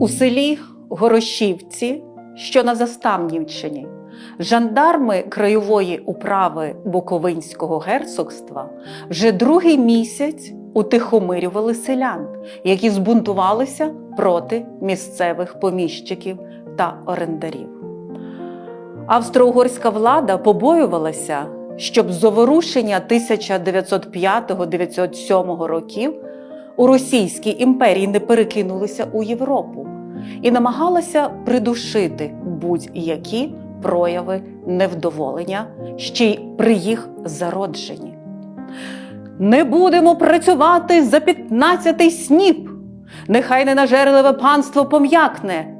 У селі Горошівці, що на Заставнівщині, жандарми краєвої управи Буковинського герцогства вже другий місяць утихомирювали селян, які збунтувалися проти місцевих поміщиків та орендарів. Австро-угорська влада побоювалася, щоб заворушення 1905-1907 років у Російській імперії не перекинулися у Європу і намагалася придушити будь-які прояви невдоволення ще й при їх зародженні. Не будемо працювати за п'ятнадцятий сніп, нехай ненажерливе панство пом'якне.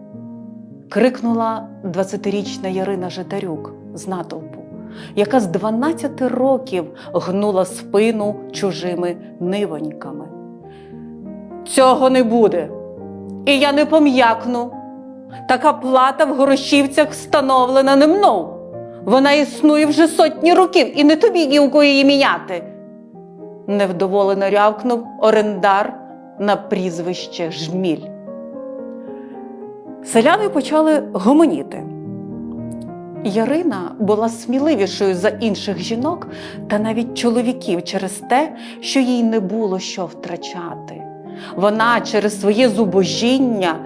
крикнула 20-річна Ярина Житарюк з натовпу, яка з 12 років гнула спину чужими нивоньками. Цього не буде. І я не пом'якну. Така плата в Горошівцях встановлена не мною. Вона існує вже сотні років, і не тобі ні гілку її міняти. Невдоволено рявкнув орендар на прізвище Жміль. Селяни почали гомоніти. Ярина була сміливішою за інших жінок та навіть чоловіків через те, що їй не було що втрачати. Вона через своє зубожіння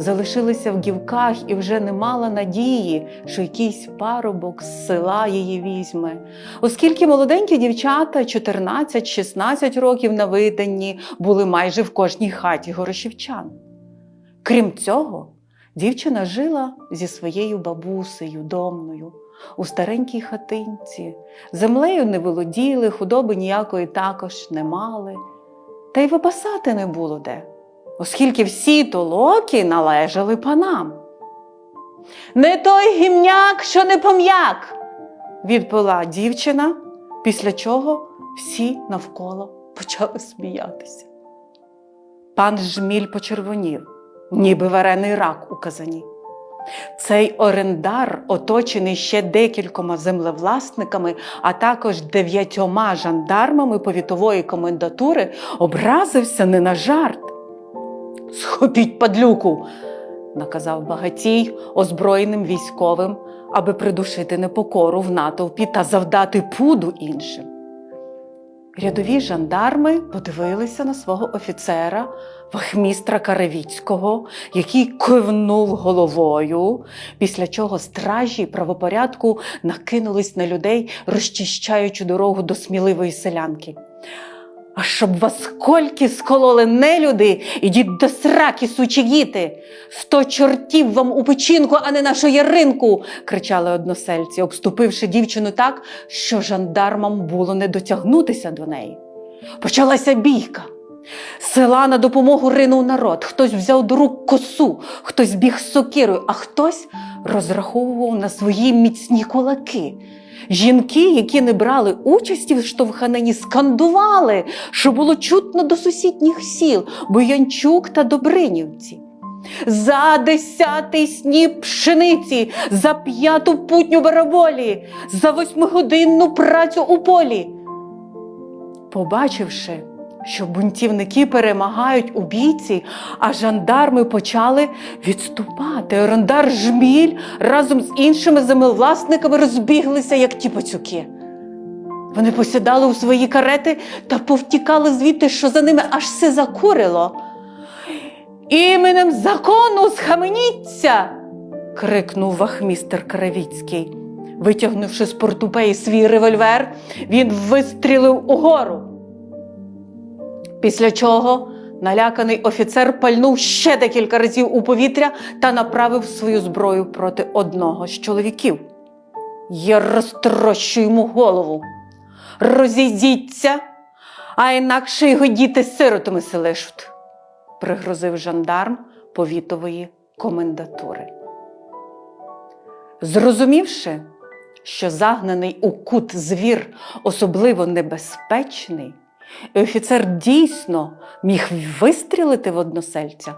залишилася в гівках і вже не мала надії, що якийсь парубок з села її візьме. Оскільки молоденькі дівчата 14-16 років на виданні були майже в кожній хаті горошівчан. Крім цього, дівчина жила зі своєю бабусею домною у старенькій хатинці. Землею не володіли, худоби ніякої також не мали, та й випасати не було де, оскільки всі толоки належали панам. Не той гімняк, що не пом'як, відповіла дівчина, після чого всі навколо почали сміятися. Пан Жміль почервонів, ніби варений рак у казані. Цей орендар, оточений ще декількома землевласниками, а також дев'ятьома жандармами повітової комендатури, образився не на жарт. Схопіть падлюку, наказав багатій озброєним військовим, аби придушити непокору в натовпі та завдати пуду іншим. Рядові жандарми подивилися на свого офіцера, вахмістра Каревіцького, який кивнув головою, після чого стражі правопорядку накинулись на людей, розчищаючи дорогу до сміливої селянки. А щоб вас кольки скололи нелюди, ідіть до сраки, сучі діти! Сто чортів вам у печінку, а не нашу яринку! кричали односельці, обступивши дівчину так, що жандармам було не дотягнутися до неї. Почалася бійка. Села на допомогу ринув народ. Хтось взяв до рук косу, хтось біг з сокирою, а хтось розраховував на свої міцні кулаки. Жінки, які не брали участі в штовханині, скандували, що було чутно до сусідніх сіл Боянчук та Добринівці. За десятий сніп пшениці, за п'яту путню бараболі, за восьмигодинну працю у полі. Побачивши, що бунтівники перемагають у бійці, а жандарми почали відступати. Орендар жміль разом з іншими землевласниками розбіглися, як ті пацюки. Вони посідали у свої карети та повтікали звідти, що за ними аж все закурило. Іменем закону схаменіться. крикнув вахмістер Кравіцький. Витягнувши з портупеї свій револьвер, він вистрілив угору. Після чого наляканий офіцер пальнув ще декілька разів у повітря та направив свою зброю проти одного з чоловіків. Я розтрощу йому голову. Розійдіться, а інакше його діти сиротами се лишуть, пригрозив жандарм повітової комендатури. Зрозумівши, що загнаний у кут звір особливо небезпечний, і офіцер дійсно міг вистрілити в односельця,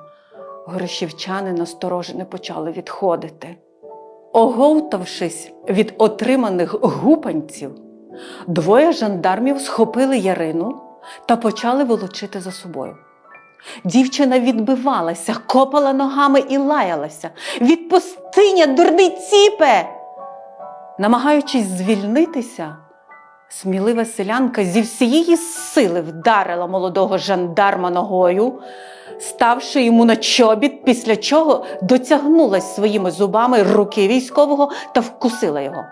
горощівчани насторожено почали відходити. Оговтавшись від отриманих гупанців, двоє жандармів схопили Ярину та почали волочити за собою. Дівчина відбивалася, копала ногами і лаялася. Відпустиня, дурний ціпе! Намагаючись звільнитися, смілива селянка зі всієї сили вдарила молодого жандарма ногою, ставши йому на чобіт, після чого дотягнулась своїми зубами руки військового та вкусила його.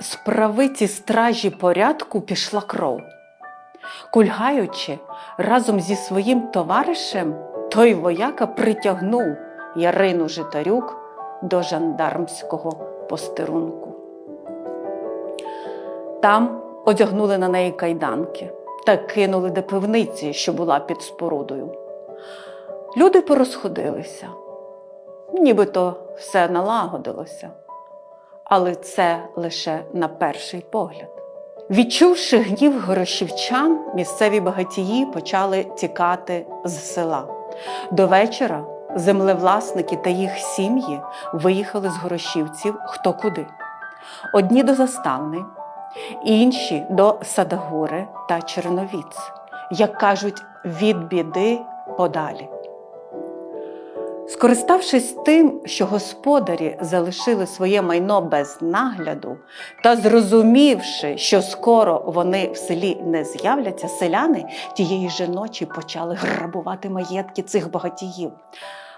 З правиці стражі порядку пішла кров. Кульгаючи разом зі своїм товаришем, той вояка притягнув Ярину Житарюк до жандармського постерунку. Там одягнули на неї кайданки та кинули до пивниці, що була під спорудою. Люди порозходилися, нібито все налагодилося, але це лише на перший погляд. Відчувши гнів горошівчан, місцеві багатії почали тікати з села. До вечора землевласники та їх сім'ї виїхали з горошівців хто куди. Одні до заставни, інші до Садагури та Черновіць, як кажуть, від біди подалі. Скориставшись тим, що господарі залишили своє майно без нагляду, та зрозумівши, що скоро вони в селі не з'являться, селяни тієї ж ночі почали грабувати маєтки цих багатіїв,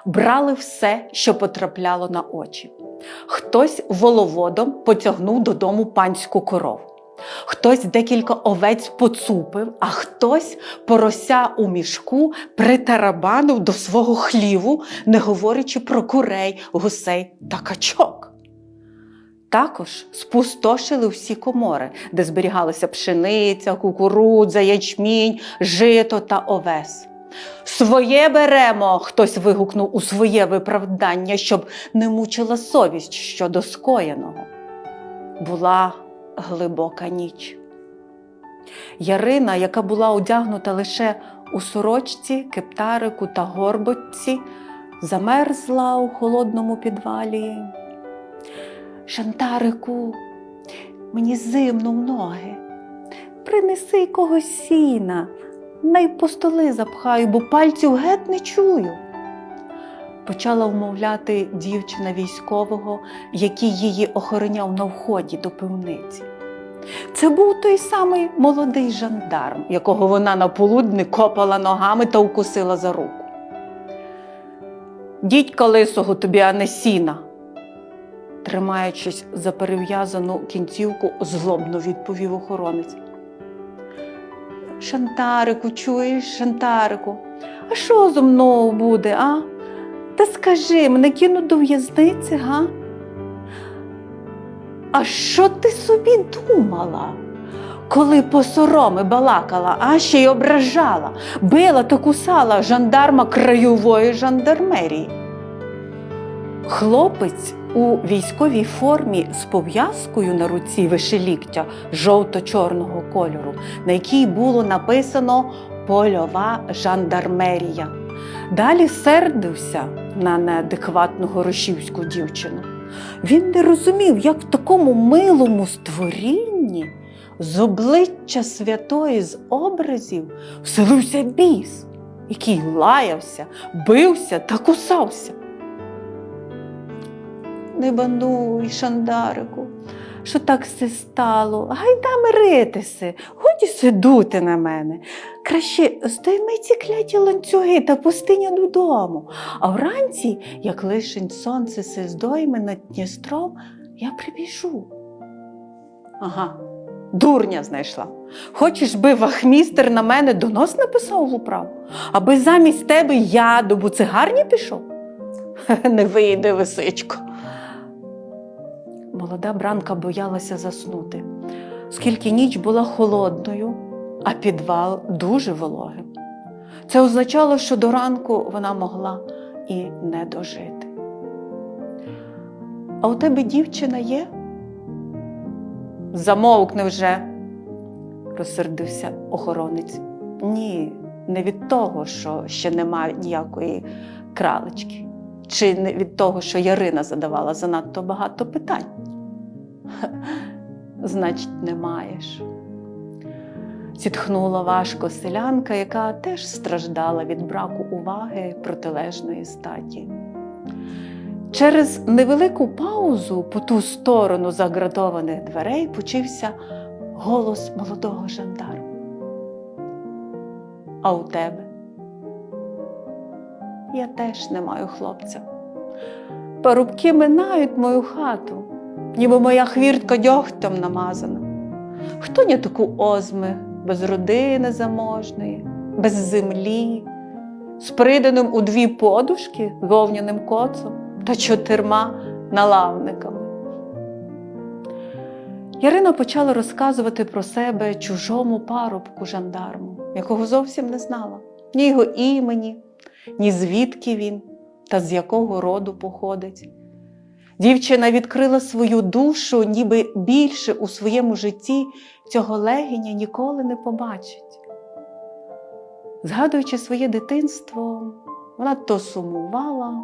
брали все, що потрапляло на очі. Хтось воловодом потягнув додому панську корову. Хтось декілька овець поцупив, а хтось порося у мішку притарабанив до свого хліву, не говорячи про курей, гусей та качок. Також спустошили всі комори, де зберігалися пшениця, кукурудза, ячмінь, жито та овес. Своє беремо, хтось вигукнув у своє виправдання, щоб не мучила совість щодо скоєного. Була глибока ніч. Ярина, яка була одягнута лише у сорочці, кептарику та горботці, замерзла у холодному підвалі. Шантарику, мені зимно в ноги. Принеси когось сіна, най столи запхаю, бо пальців геть не чую. Почала вмовляти дівчина військового, який її охороняв на вході до пивниці. Це був той самий молодий жандарм, якого вона на полудні копала ногами та укусила за руку. Дідька лисого тобі, а не сіна. Тримаючись за перев'язану кінцівку, злобно відповів охоронець. Шантарику, чуєш, Шантарику, а що зо мною буде, а? Та скажи, мене кинуть до в'язниці, га? А що ти собі думала? Коли по сороми балакала, а ще й ображала, била та кусала жандарма краєвої жандармерії. Хлопець у військовій формі з пов'язкою на руці вишеліктя жовто-чорного кольору, на якій було написано Польова жандармерія. Далі сердився на неадекватну горошівську дівчину. Він не розумів, як в такому милому створінні з обличчя святої з образів вселився біс, який лаявся, бився та кусався. Не бануй, Шандарику, що так все стало. Гайда миритися, годі сидути на мене. Краще здойми ці кляті ланцюги та пустиня додому. А вранці, як лишень сонце се здойме над Дністром, я прибіжу. Ага, дурня знайшла. Хочеш би вахмістер на мене донос написав в управу, аби замість тебе я до буцигарні пішов? Не вийде, лисичко. Молода бранка боялася заснути, оскільки ніч була холодною, а підвал дуже вологим. Це означало, що до ранку вона могла і не дожити. А у тебе дівчина є? Замовкни вже, розсердився охоронець. Ні, не від того, що ще немає ніякої кралечки, чи не від того, що Ярина задавала занадто багато питань. Значить, не маєш. зітхнула важко селянка, яка теж страждала від браку уваги протилежної статі. Через невелику паузу по ту сторону заградованих дверей почився голос молодого жандарма. А у тебе? Я теж не маю хлопця. Парубки минають мою хату, ніби моя хвіртка дьогтем намазана. Хто не таку озми, без родини заможної, без землі, з приданим у дві подушки вовняним коцом та чотирма налавниками. Ярина почала розказувати про себе чужому парубку жандарму, якого зовсім не знала, ні його імені, ні звідки він та з якого роду походить. Дівчина відкрила свою душу, ніби більше у своєму житті цього легеня ніколи не побачить. Згадуючи своє дитинство, вона то сумувала,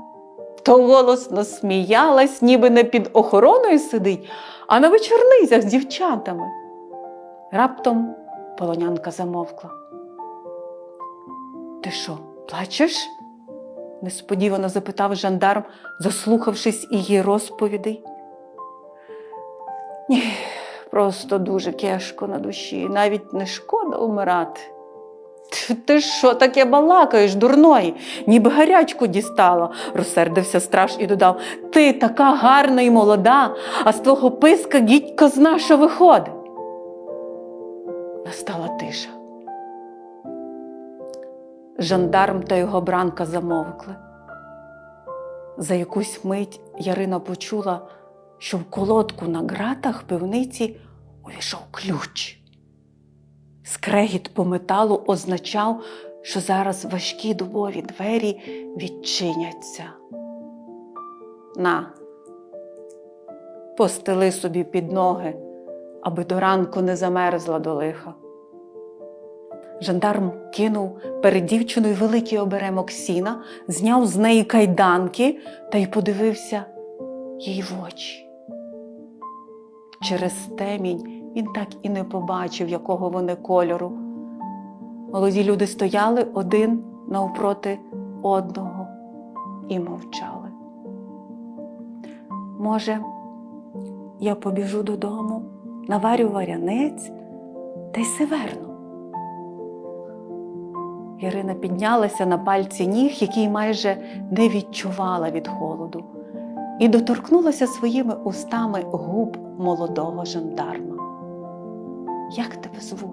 то голосно сміялась, ніби не під охороною сидить, а на вечорницях з дівчатами. Раптом полонянка замовкла. Ти що, плачеш? несподівано запитав жандарм, заслухавшись її розповідей. Ні, просто дуже кешко на душі, навіть не шкода умирати. Ти, що таке балакаєш, дурної, ніби гарячку дістала, розсердився страж і додав: Ти така гарна і молода, а з твого писка гідько зна, що виходить. Настала Жандарм та його бранка замовкли. За якусь мить Ярина почула, що в колодку на ґратах пивниці увійшов ключ. Скрегіт по металу означав, що зараз важкі дубові двері відчиняться. На, постели собі під ноги, аби до ранку не замерзла до лиха. Жандарм кинув перед дівчиною великий оберемок сіна, зняв з неї кайданки та й подивився їй в очі. Через темінь він так і не побачив, якого вони кольору. Молоді люди стояли один навпроти одного і мовчали. Може, я побіжу додому, наварю варянець та й се верну. Ірина піднялася на пальці ніг, який майже не відчувала від холоду, і доторкнулася своїми устами губ молодого жандарма. Як тебе звуть?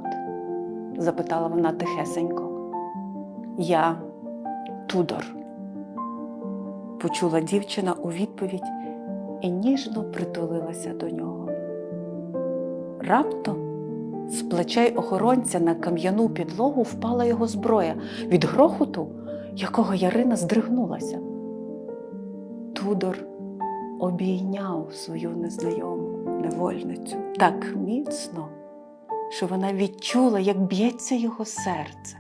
запитала вона тихесенько. Я Тудор, почула дівчина у відповідь і ніжно притулилася до нього. Раптом з плечей охоронця на кам'яну підлогу впала його зброя від грохоту, якого Ярина здригнулася. Тудор обійняв свою незнайому невольницю так міцно, що вона відчула, як б'ється його серце.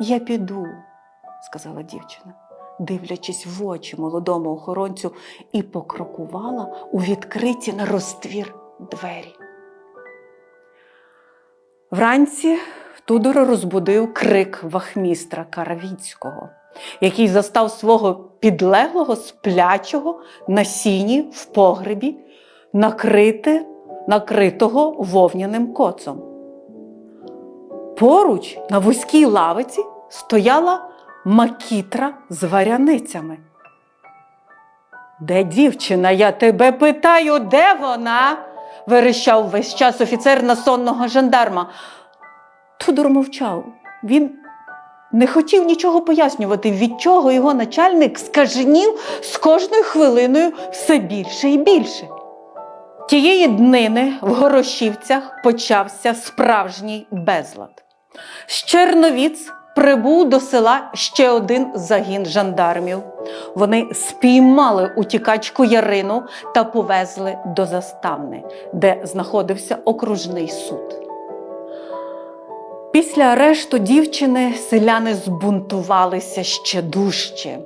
Я піду, сказала дівчина, дивлячись в очі молодому охоронцю, і покрокувала у відкриті на розтвір двері. Вранці Тудора розбудив крик вахмістра Каравіцького, який застав свого підлеглого сплячого на сіні в погребі, накрити, накритого вовняним коцом. Поруч на вузькій лавиці стояла макітра з варяницями. Де дівчина, я тебе питаю, де вона? Верещав весь час офіцер на сонного жандарма. Тудор мовчав. Він не хотів нічого пояснювати, від чого його начальник скаженів з кожною хвилиною все більше і більше. Тієї днини в Горошівцях почався справжній безлад. З Черновіць прибув до села ще один загін жандармів. Вони спіймали утікачку Ярину та повезли до заставни, де знаходився окружний суд. Після арешту дівчини селяни збунтувалися ще дужче.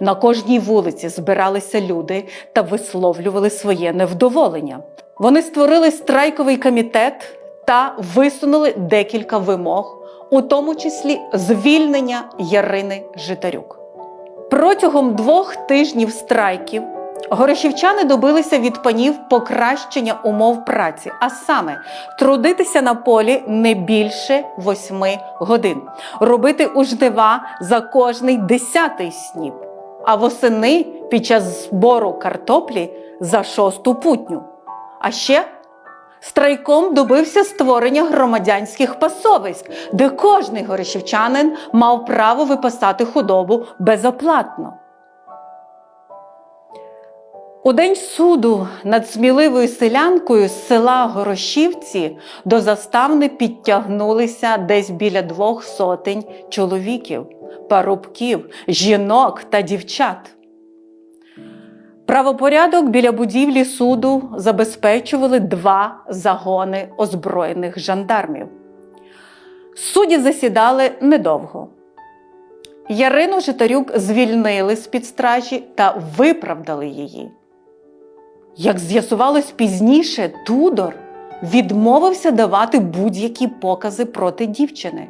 На кожній вулиці збиралися люди та висловлювали своє невдоволення. Вони створили страйковий комітет та висунули декілька вимог, у тому числі звільнення Ярини Житарюк. Протягом двох тижнів страйків горошівчани добилися від панів покращення умов праці, а саме трудитися на полі не більше восьми годин, робити у жнива за кожний десятий сніп, а восени під час збору картоплі за шосту путню. А ще Страйком добився створення громадянських пасовиськ, де кожний горішівчанин мав право випасати худобу безоплатно. У день суду над сміливою селянкою з села Горошівці до заставни підтягнулися десь біля двох сотень чоловіків, парубків, жінок та дівчат. Правопорядок біля будівлі суду забезпечували два загони озброєних жандармів. Судді засідали недовго. Ярину Житарюк звільнили з-під стражі та виправдали її. Як з'ясувалось пізніше, Тудор відмовився давати будь-які покази проти дівчини.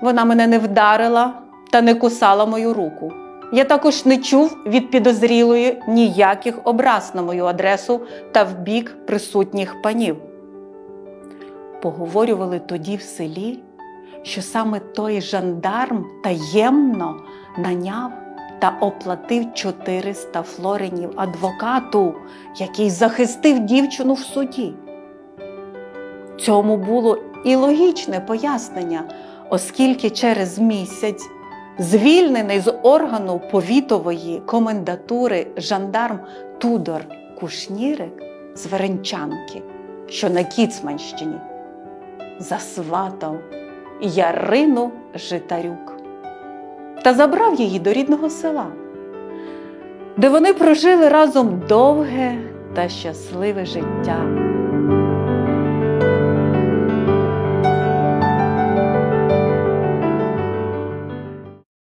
Вона мене не вдарила та не кусала мою руку. Я також не чув від підозрілої ніяких образ на мою адресу та в бік присутніх панів. Поговорювали тоді в селі, що саме той жандарм таємно наняв та оплатив 400 флоренів адвокату, який захистив дівчину в суді. Цьому було і логічне пояснення, оскільки через місяць звільнений з органу повітової комендатури жандарм Тудор Кушнірик з Веренчанки, що на Кіцманщині, засватав Ярину Житарюк та забрав її до рідного села, де вони прожили разом довге та щасливе життя.